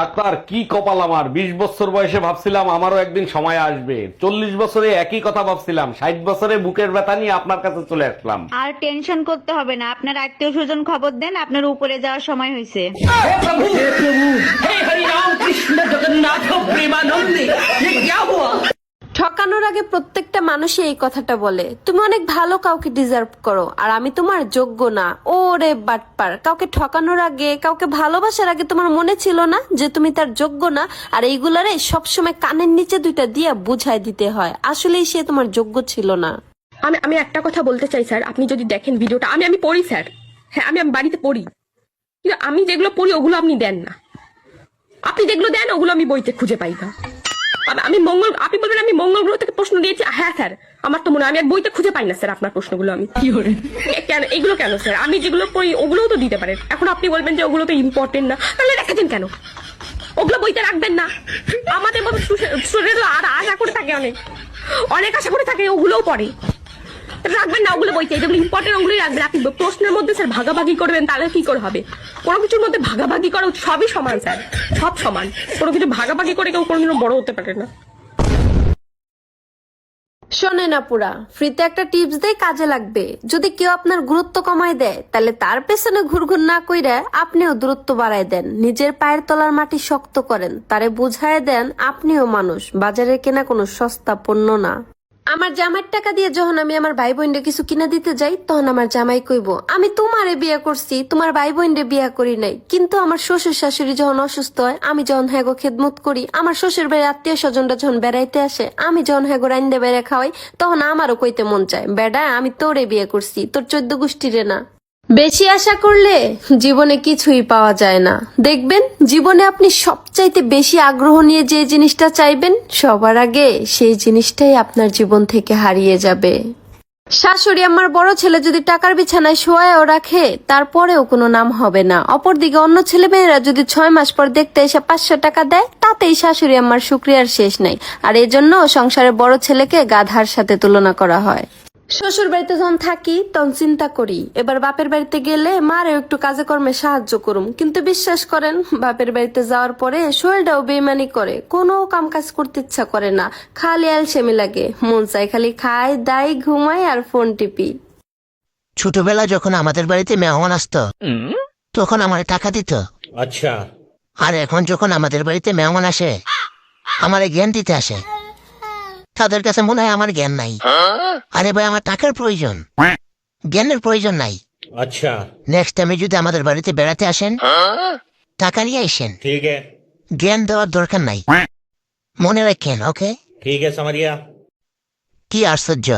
Doctor কি কপাল আমার? বিশ বছর বয়সে ভাবছিলাম আমারও একদিন সময় আসবে। চল্লিশ বছরে একই কথা ভাবছিলাম। ষাট বছরে বুকের ব্যথা নিয়ে আপনার কাছে চলে আসলাম। আর টেনশন করতে হবে না। আপনার আত্মীয় স্বজন খবর দেন আপনার উপরে যাওয়ার সময় হয়েছে। ঠকানোর আগে প্রত্যেকটা মানুষই এই কথাটা বলে, তুমি অনেক ভালো কাউকে ডিজার্ভ করো, আর আমি তোমার যোগ্য না। ওরে বাটপার, কাউকে ঠকানোর আগে, কাউকে ভালোবাসার আগে তোমার মনে ছিল না যে তুমি তার যোগ্য না? আর এইগুলারে সবসময় কানের নিচে দুইটা দিয়ে বুঝাই দিতে হয়, আসলেই সে তোমার যোগ্য ছিল না। আমি আমি একটা কথা বলতে চাই, স্যার। আপনি যদি দেখেন ভিডিওটা, আমি আমি পড়ি, স্যার। হ্যাঁ আমি আমি বাড়িতে পড়ি। কিন্তু আমি যেগুলো পড়ি, ওগুলো আপনি দেন না। আপনি যেগুলো দেন, ওগুলো আমি বইতে খুঁজে পাই না। আমি- আমি মঙ্গল আপনি বলবেন আমি মঙ্গল গ্রহ থেকে প্রশ্ন দিয়েছি। হ্যাঁ স্যার। আমার তো মনে হয় আমি আর বইতে খুঁজে পাই না স্যার আপনার প্রশ্নগুলো আমি। কেন এগুলো কেন স্যার? আমি যেগুলো পড়ি ওগুলোও তো দিতে পারেন। এখন আপনি বলবেন যে ওগুলো তো ইম্পর্টেন্ট না। তাহলে রেখেছেন কেন? ওগুলো বইতে রাখবেন না। আমাদের মতো আর আশা করে থাকে অনেক। অনেক আশা করে থাকে ওগুলোও পড়ে। রাখবেন না, ওগুলো বইতে। যেগুলো ইম্পর্টেন্ট ওগুলোই রাখবেন। আপনি প্রশ্নের মধ্যে স্যার ভাগাভাগি করবেন, তাহলে কি করে হবে? কোনো কিছুর মধ্যে ভাগাভাগি করা সবই সমান, স্যার। সব সমান। কোনো কিছু ভাগাভাগি করে কেউ কোনোদিনও বড় হতে পারে না। শোনে না পুরা ফ্রিতে একটা টিপস দেয়, কাজে লাগবে। যদি কেউ আপনার গুরুত্ব কমায় দেয়, তাহলে তার পেছনে ঘুরঘুর না কইরা আপনিও দূরত্ব বাড়ায় দেন। নিজের পায়ের তলার মাটি শক্ত করেন। তারে বুঝায় দেন, আপনিও মানুষ। বাজারে কেনা কোনো সস্তা পণ্য না। আমার জামাইয়ের টাকা দিয়ে যখন আমি আমার ভাই বোনরে কিছু কিনে দিতে যাই, তখন আমার জামাই কইব, আমি তোমারে বিয়ে করছি, তোমার ভাই বোনরে বিয়ে করি নাই। কিন্তু আমার শ্বশুর শাশুড়ি যখন অসুস্থ হয়, আমি যখন হ্যাগো খেদমত করি, আমার শ্বশুর বাড়ির আত্মীয় স্বজনরা যখন বেড়াইতে আসে, আমি যখন হ্যাগো রাইন্দে বেড়ে খাওয়াই, তখন আমারও কইতে মন চায়, বেডা, আমি তোরে বিয়ে করছি, তোর চোদ্দ গোষ্ঠীরে না। বেশি আশা করলে জীবনে কিছুই পাওয়া যায় না। দেখবেন, জীবনে আপনি সবচাইতে বেশি আগ্রহ নিয়ে যে জিনিসটা চাইবেন, সবার আগে সেই জিনিসটাই আপনার জীবন থেকে হারিয়ে যাবে। শাশুড়ি আমার বড় ছেলে যদি টাকার বিছানায় শোয়ায়ও রাখে, তারপরেও কোনো নাম হবে না। অপরদিকে অন্য ছেলে মেয়েরা যদি ছয় মাস পর দেখতে এসে পাঁচশো টাকা দেয়, তাতেই শাশুড়ি আমার শুক্রিয়ার শেষ নাই। আর এজন্য সংসারের বড় ছেলেকে গাধার সাথে তুলনা করা হয়। শ্বশুর বাড়িতে যখন থাকি তখন চিন্তা করি এবার বাপের বাড়িতে গেলে মারেও একটু কাজে কর্মে সাহায্য করুম। কিন্তু বিশ্বাস করেন বাপের বাড়িতে যাওয়ার পরে শরীরটাও বেমানি করে কোনো কাম কাজ করতে ইচ্ছা করে না খালি আলসেমি লাগে। মন চাই খালি খাই দাই ঘুমাই আর ফোন টিপি। ছোটবেলা যখন আমাদের বাড়িতে মেহমান আসতো তখন আমার টাকা দিত। আচ্ছা। আর এখন যখন আমাদের বাড়িতে মেহমান আসে আমার জ্ঞান দিতে আসে। তাদের কাছে মনে হয় আমার জ্ঞান নাই। হ্যাঁ? আরে ভাই আমার টাকার প্রয়োজন। জ্ঞানের প্রয়োজন নাই। আচ্ছা। নেক্সট টাইমে যদি আমাদের বাড়িতে বেড়াতে আসেন হ্যাঁ? টাকা নিয়ে আসেন। ঠিক আছে। জ্ঞান দেওয়ার দরকার নাই। মনে রাখেন ওকে? ঠিক আছে সামারিয়া কি আশ্চর্য।